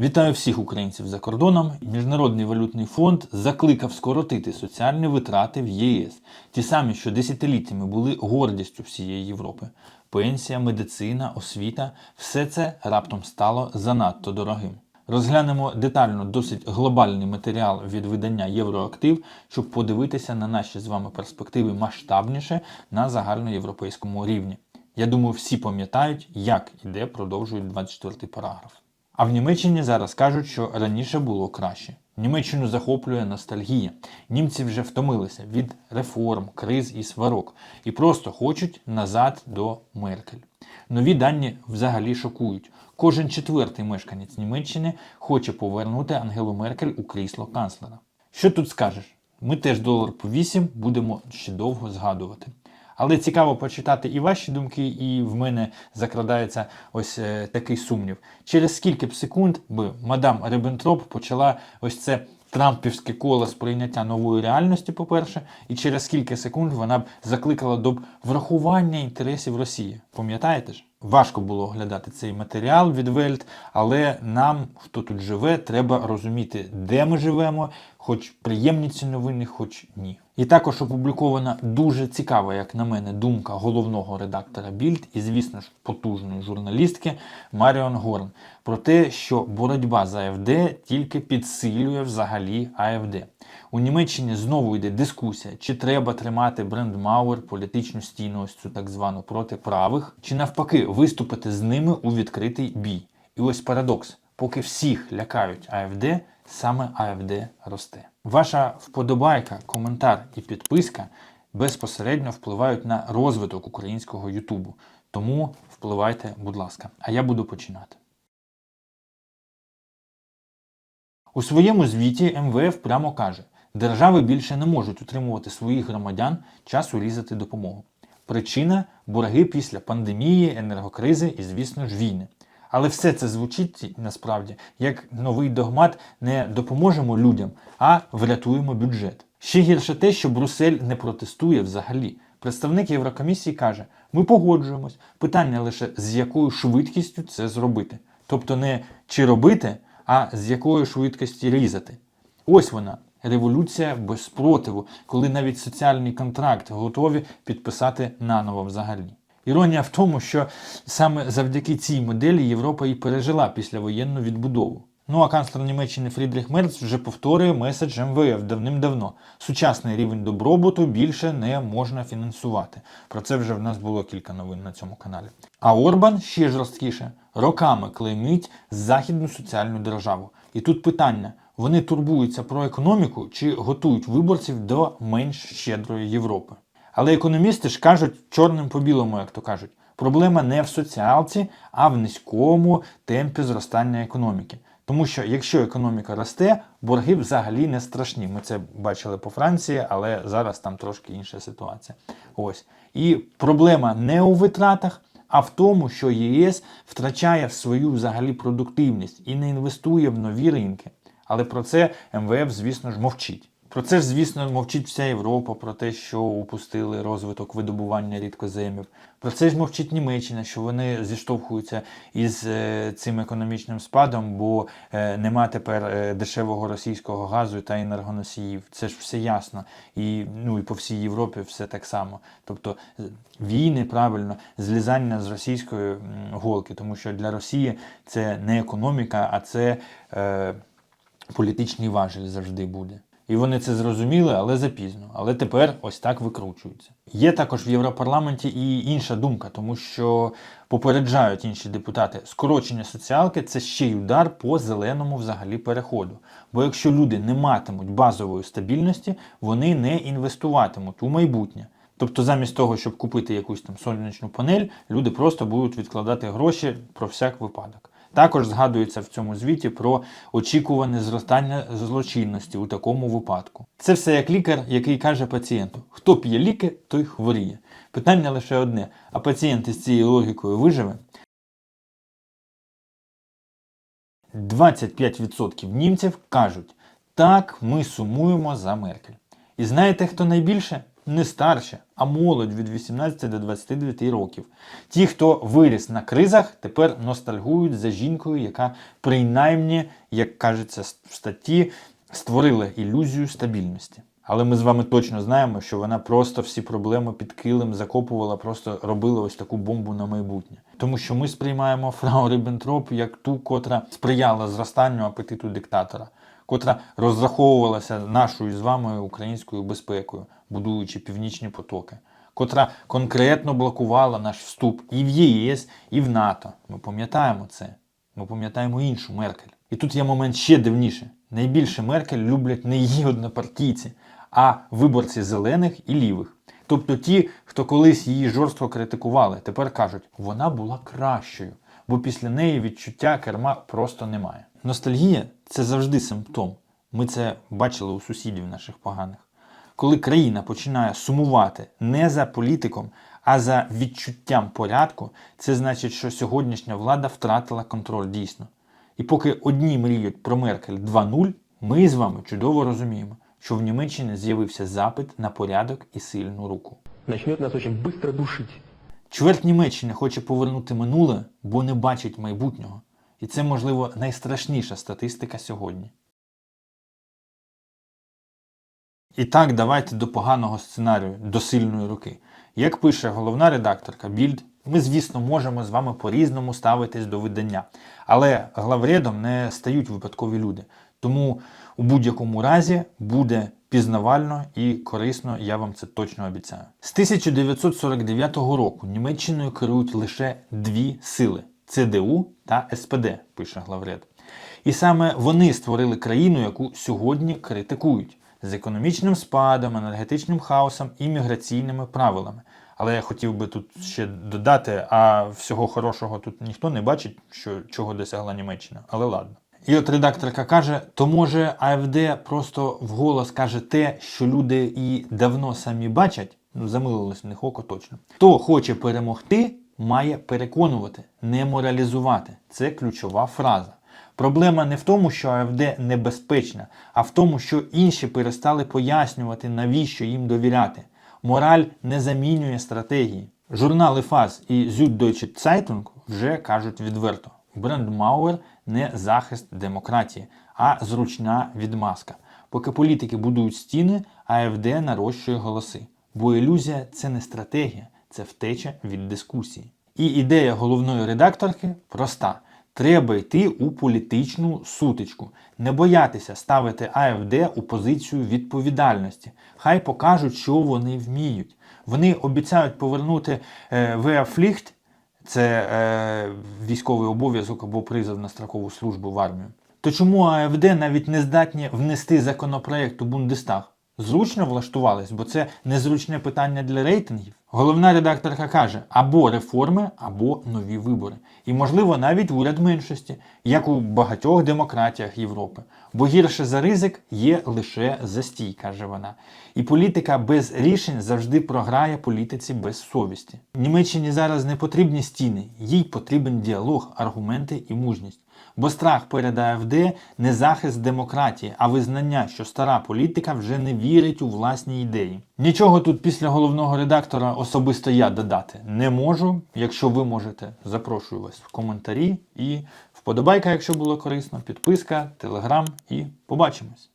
Вітаю всіх українців за кордоном. Міжнародний валютний фонд закликав скоротити соціальні витрати в ЄС, ті самі, що десятиліттями були гордістю всієї Європи. Пенсія, медицина, освіта все це раптом стало занадто дорогим. Розглянемо детально досить глобальний матеріал від видання Євроактив, щоб подивитися на наші з вами перспективи масштабніше на загальноєвропейському рівні. Я думаю, всі пам'ятають, як і де продовжують 24 й параграф. А в Німеччині зараз кажуть, що раніше було краще. Німеччину захоплює ностальгія. Німці вже втомилися від реформ, криз і сварок і просто хочуть назад до Меркель. Нові дані взагалі шокують. Кожен четвертий мешканець Німеччини хоче повернути Ангелу Меркель у крісло канцлера. Що тут скажеш? Ми теж долар по 8 будемо ще довго згадувати. Але цікаво почитати і ваші думки, і в мене закрадається ось е, такий сумнів. Через скільки б секунд би мадам Риббентроп почала ось це трампівське коло сприйняття нової реальності, по-перше, і через скільки секунд вона б закликала до врахування інтересів Росії. Пам'ятаєте ж? Важко було оглядати цей матеріал від Вельт, але нам, хто тут живе, треба розуміти, де ми живемо, хоч приємні ці новини, хоч ні. І також опублікована дуже цікава, як на мене, думка головного редактора Більд і, звісно ж, потужної журналістки Маріон Горн про те, що боротьба за АФД тільки підсилює взагалі АФД. У Німеччині знову йде дискусія, чи треба тримати брендмауер, політичну стіну, ось цю так звану проти правих, чи навпаки виступити з ними у відкритий бій. І ось парадокс: поки всіх лякають АФД, саме АФД росте. Ваша вподобайка, коментар і підписка безпосередньо впливають на розвиток українського Ютубу. Тому впливайте, будь ласка. А я буду починати. У своєму звіті МВФ прямо каже, держави більше не можуть утримувати своїх громадян час урізати допомогу. Причина борги після пандемії, енергокризи і, звісно ж, війни. Але все це звучить насправді як новий догмат не допоможемо людям, а врятуємо бюджет. Ще гірше те, що Брюссель не протестує взагалі. Представник Єврокомісії каже: ми погоджуємось. Питання лише з якою швидкістю це зробити. Тобто не чи робити, а з якою швидкості різати. Ось вона. Революція без спротиву, коли навіть соціальний контракт готові підписати наново взагалі. Іронія в тому, що саме завдяки цій моделі Європа і пережила післявоєнну відбудову. Ну а канцлер Німеччини Фрідріх Мерц вже повторює меседж МВФ давним-давно. Сучасний рівень добробуту більше не можна фінансувати. Про це вже в нас було кілька новин на цьому каналі. А Орбан ще жорсткіше роками клеймить західну соціальну державу. І тут питання: вони турбуються про економіку чи готують виборців до менш щедрої Європи? Але економісти ж кажуть чорним по білому, як то кажуть, проблема не в соціалці, а в низькому темпі зростання економіки. Тому що якщо економіка росте, борги взагалі не страшні. Ми це бачили по Франції, але зараз там трошки інша ситуація. Ось. І проблема не у витратах, а в тому, що ЄС втрачає свою взагалі продуктивність і не інвестує в нові ринки. Але про це МВФ, звісно ж, мовчить. Про це ж, звісно, мовчить вся Європа, про те, що упустили розвиток видобування рідкоземів. Про це ж мовчить Німеччина, що вони зіштовхуються із е, цим економічним спадом, бо е, нема тепер е, дешевого російського газу та енергоносіїв. Це ж все ясно. І ну і по всій Європі все так само. Тобто війни правильно, злізання з російської голки, тому що для Росії це не економіка, а це е, політичний важель завжди буде. І вони це зрозуміли, але запізно. Але тепер ось так викручуються. Є також в Європарламенті і інша думка, тому що попереджають інші депутати, скорочення соціалки це ще й удар по зеленому взагалі переходу. Бо якщо люди не матимуть базової стабільності, вони не інвестуватимуть у майбутнє. Тобто, замість того, щоб купити якусь там сонячну панель, люди просто будуть відкладати гроші про всяк випадок. Також згадується в цьому звіті про очікуване зростання злочинності у такому випадку. Це все як лікар, який каже пацієнту: хто п'є ліки, той хворіє. Питання лише одне: а пацієнт із цією логікою виживе? 25% німців кажуть, так, ми сумуємо за Меркель. І знаєте, хто найбільше? Не старші, а молодь від 18 до 29 років. Ті, хто виріс на кризах, тепер ностальгують за жінкою, яка принаймні, як кажеться в статті, створила ілюзію стабільності. Але ми з вами точно знаємо, що вона просто всі проблеми під килим закопувала, просто робила ось таку бомбу на майбутнє. Тому що ми сприймаємо фрау Ріббентроп як ту, котра сприяла зростанню апетиту диктатора, котра розраховувалася нашою з вами українською безпекою, будуючи північні потоки, котра конкретно блокувала наш вступ і в ЄС, і в НАТО. Ми пам'ятаємо це. Ми пам'ятаємо іншу Меркель. І тут є момент ще дивніше. Найбільше Меркель люблять не її однопартійці, а виборці зелених і лівих. Тобто ті, хто колись її жорстко критикували, тепер кажуть, вона була кращою, бо після неї відчуття керма просто немає. Ностальгія це завжди симптом. Ми це бачили у сусідів наших поганих. Коли країна починає сумувати не за політиком, а за відчуттям порядку, це значить, що сьогоднішня влада втратила контроль дійсно. І поки одні мріють про Меркель 2.0, ми з вами чудово розуміємо, що в Німеччині з'явився запит на порядок і сильну руку. начнет нас очень быстро душить. Чверть Німеччини хоче повернути минуле, бо не бачить майбутнього. І це, можливо, найстрашніша статистика сьогодні. І так, давайте до поганого сценарію, до сильної руки. Як пише головна редакторка Більд, ми, звісно, можемо з вами по-різному ставитись до видання, але главредом не стають випадкові люди. Тому у будь-якому разі буде пізнавально і корисно, я вам це точно обіцяю. З 1949 року Німеччиною керують лише дві сили ЦДУ та СПД, пише главред. І саме вони створили країну, яку сьогодні критикують з економічним спадом, енергетичним хаосом і міграційними правилами. Але я хотів би тут ще додати, а всього хорошого тут ніхто не бачить, що чого досягла Німеччина. Але ладно. І от редакторка каже: то може АФД просто вголос каже те, що люди і давно самі бачать, ну замилилось в них око точно. Хто хоче перемогти, має переконувати, не моралізувати. Це ключова фраза. Проблема не в тому, що АФД небезпечна, а в тому, що інші перестали пояснювати, навіщо їм довіряти. Мораль не замінює стратегії. Журнали ФАС і Süddeutsche Zeitung вже кажуть відверто: Брендмауер не захист демократії, а зручна відмазка. Поки політики будують стіни, АФД нарощує голоси. Бо ілюзія це не стратегія, це втеча від дискусії. І ідея головної редакторки проста. Треба йти у політичну сутичку, не боятися ставити АФД у позицію відповідальності. Хай покажуть, що вони вміють. Вони обіцяють повернути е, Веафліхт, це е, військовий обов'язок або призов на строкову службу в армію. То чому АФД навіть не здатні внести законопроект у Бундестаг? Зручно влаштувались, бо це незручне питання для рейтингів. Головна редакторка каже: або реформи, або нові вибори. І, можливо, навіть уряд меншості, як у багатьох демократіях Європи. Бо гірше за ризик є лише застій, каже вона. І політика без рішень завжди програє політиці без совісті. Німеччині зараз не потрібні стіни, їй потрібен діалог, аргументи і мужність. Бо страх перед АФД не захист демократії, а визнання, що стара політика вже не вірить у власні ідеї. Нічого тут після головного редактора особисто я додати не можу. Якщо ви можете, запрошую вас в коментарі і вподобайка, якщо було корисно, підписка, телеграм і побачимось.